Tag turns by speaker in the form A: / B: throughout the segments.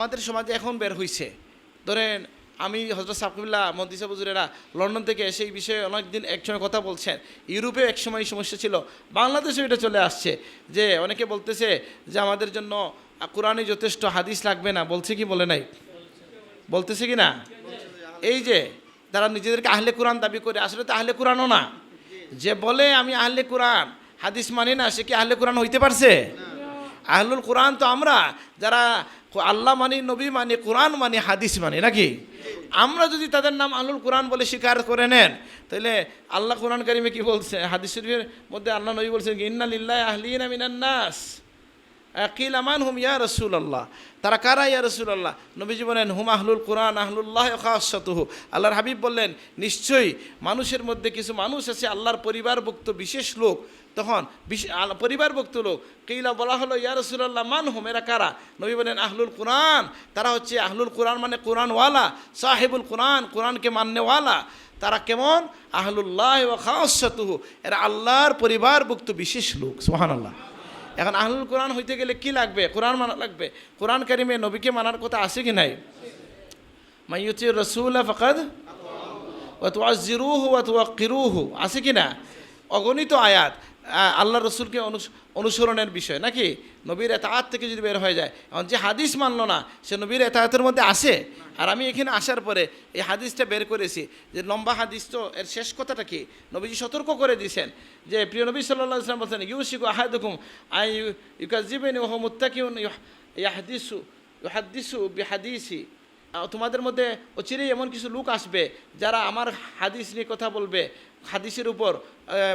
A: আমাদের সমাজে এখন বের হইছে। ধরেন, আমি হজরত সাকিবুল্লাহ, মন্দিসা বুজুরেরা লন্ডন থেকে এসে এই বিষয়ে অনেকদিন একসময় কথা বলছেন। ইউরোপে একসময় এই সমস্যা ছিল। বাংলাদেশেও এটা চলে আসছে যে অনেকে বলতেছে যে আমাদের জন্য কোরআনে যথেষ্ট হাদিস লাগবে না। বলছে কি, বলে নাই? বলতেছে কি না? এই যে তারা নিজেদেরকে আহলে কোরআন দাবি করে, আসলে তো আহলে কোরআনও না। যে বলে, আমি আহলে কোরআন হাদিস মানি না, সে কি আহলে কোরআন হইতে পারছে? আহলুল কোরআন তো আমরা। যারা আল্লাহ মানি, নবী মানি, কোরআন মানি, হাদিস মানে নাকি? আমরা যদি তাদের নাম আলুল কোরআন বলে স্বীকার করে নেন, তাহলে আল্লাহ কোরআন কারিমে কি বলছে? হাদিস শরীফের মধ্যে আল্লাহ নবী বলছেন ইন্না লিল্লাহ আহলিনা নাস। আকিল আমান হুম ইয়া রসুল আল্লাহ তারা কারা ইয়া রসুল আল্লাহ নবীজি বলেন, হুম আহলুল কোরআন, আহলুল্লাহ খাসতুহু। আল্লাহর হাবিব বললেন, নিশ্চয়ই মানুষের মধ্যে কিছু মানুষ আছে, আল্লাহর পরিবারভুক্ত বিশেষ লোক। তখন পরিবারভুক্ত লোক। কেইলা বলা হলো, ইয়া রসুল্লাহ মান হুম? এরা কারা? নবী বলেন, আহলুল কোরআন। তারা হচ্ছে আহলুল কোরআন মানে কোরআনওয়ালা, সাহেবুল কোরআন, কোরআনকে মান্যওয়ালা। তারা কেমন? আহলুল্লাহ ও এরা আল্লাহর পরিবারভুক্ত বিশেষ লোক সোহান আল্লাহ এখন আহলুল কোরআন হইতে গেলে কি লাগবে? কোরআন মানা লাগবে? কোরআন কারিমে নবীকে মানার কথা আছে কি নাই? মাইয়ুতি রসুল ফকাদ ও তুয়াজিরুহু ও তুয়াকিরুহু আছে কি না? অগণিত আয়াত। আল্লাহ রসুলকে অনুস- অনুসরণের বিষয়, নাকি? নবীর এতাহাত থেকে যদি বের হয়ে যায়। এখন যে হাদিস মানলো না, সে নবীর এতাহাতের মধ্যে আসে আর আমি এখানে আসার পরে এই হাদিসটা বের করেছি যে লম্বা হাদিস তো, এর শেষ কথাটা কি? নবীজি সতর্ক করে দিয়েছেন যে, প্রিয় নবী সাল্লাহ ইসলাম বলছেন, ইউসিকু আহাদুকুম আই ইউকাজিবেন ওহ মুত্তাকিউন ইয়াহদিসু ইউহাদ্দিসু বিহাদিসি। তোমাদের মধ্যে অচিরেই এমন কিছু লোক আসবে যারা আমার হাদিস নিয়ে কথা বলবে, হাদিসের উপর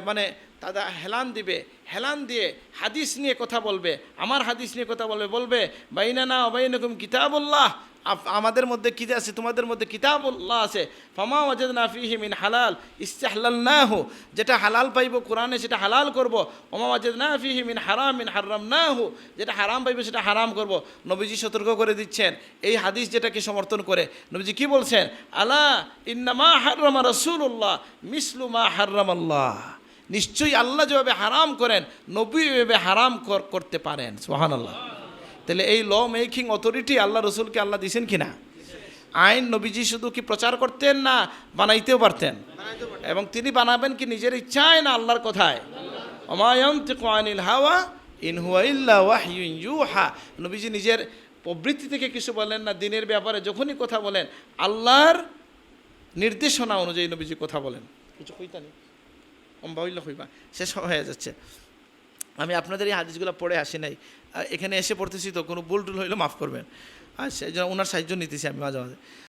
A: মানে তারা হেলান দিবে, হেলান দিয়ে হাদিস নিয়ে কথা বলবে, আমার হাদিস নিয়ে কথা বলবে বলবে বাইনা না অবাইনকুম কিতাবুল্লাহ। আমাদের মধ্যে কি আছে? তোমাদের মধ্যে কিতাব কিতাবুল্লাহ আছে। ফামা ওয়াজেদ না ফিহি মিন হালাল ইস্তাহলাল না হো যেটা হালাল পাইব কোরআনে সেটা হালাল করব। ওমা ওয়াজেদ না ফিহি মিন হারাম মিন হারাম না হো যেটা হারাম পাইব সেটা হারাম করব। নবীজি সতর্ক করে দিচ্ছেন, এই হাদিস যেটাকে সমর্থন করে। নবীজি কি বলছেন? আলা ইন্নামা হাররামা রাসূলুল্লাহ, মিসলু মা হাররামাল্লাহ। নিশ্চয়ই আল্লাহ যেভাবে হারাম করেন, নবী এভাবে হারাম কর- করতে পারেন। সুবহানাল্লাহ। তাহলে এই ল মেকিং অথরিটি আল্লাহ রসুলকে আল্লাহ দিয়েছেন কিনা? আইন নবীজি শুধু কি প্রচার করতেন না বানাইতেও পারতেন? এবং তিনি বানাবেন কি নিজের ইচ্ছায় না আল্লাহর কথায়? অমায়ম হাওয়া ইন হুয়া ইল্লা ওয়াহয়ুন ইউহা। নবীজি নিজের প্রবৃত্তি থেকে কিছু বলেন না, দিনের ব্যাপারে যখনই কথা বলেন, আল্লাহর নির্দেশনা অনুযায়ী নবীজি কথা বলেন। কিছু অম্বা হইলে হইবা শেষ হয়ে যাচ্ছে। আমি আপনাদের এই হাদিসগুলো পড়ে আসি নাই। এখানে এসে পড়তেছি তো, কোনো ভুল টুল হইলে মাফ করবেন। আচ্ছা এই জন্য ওনার সাহায্য নিতেছি আমি মাঝে মাঝে।